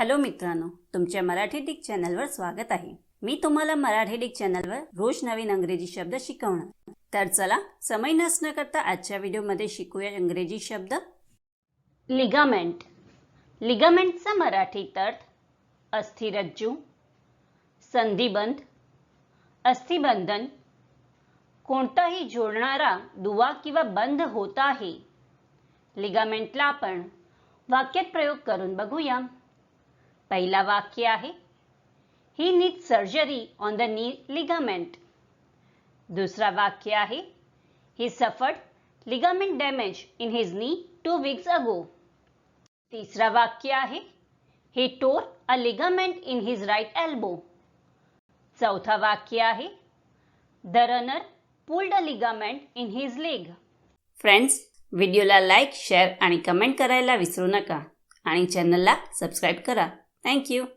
Hello मित्रांनो तुमच्या Marathi Dick चॅनलवर स्वागत आहे. मी तुम्हाला मराठी डिक चॅनलवर रोज नवीन अंग्रेजी शब्द शिकवणार. तर चला समय नसणं करता आजच्या व्हिडिओमध्ये शिकूया इंग्रजी शब्द. लिगामेंट लिगामेंटचा मराठीत अर्थ अस्थिरज्जू संधिबंध अस्थिबंधन. कोणताही जोडणारा दुवा किंवा बंध होत आहे. लिगामेंटला आपण वाक्यात प्रयोग करून बघूया. पहिला वाक्य आहे. He need surgery on the knee ligament दुसरा वाक्य आहे. He suffered ligament damage in his knee two weeks ago तिसरा वाक्य आहे. He tore a ligament in his right elbow चौथा वाक्य आहे. The runner pulled a ligament in his leg friends व्हिडिओला लाईक शेअर आणि कमेंट करायला विसरू नका. आणि चॅनलला सबस्क्राईब करा. Thank you.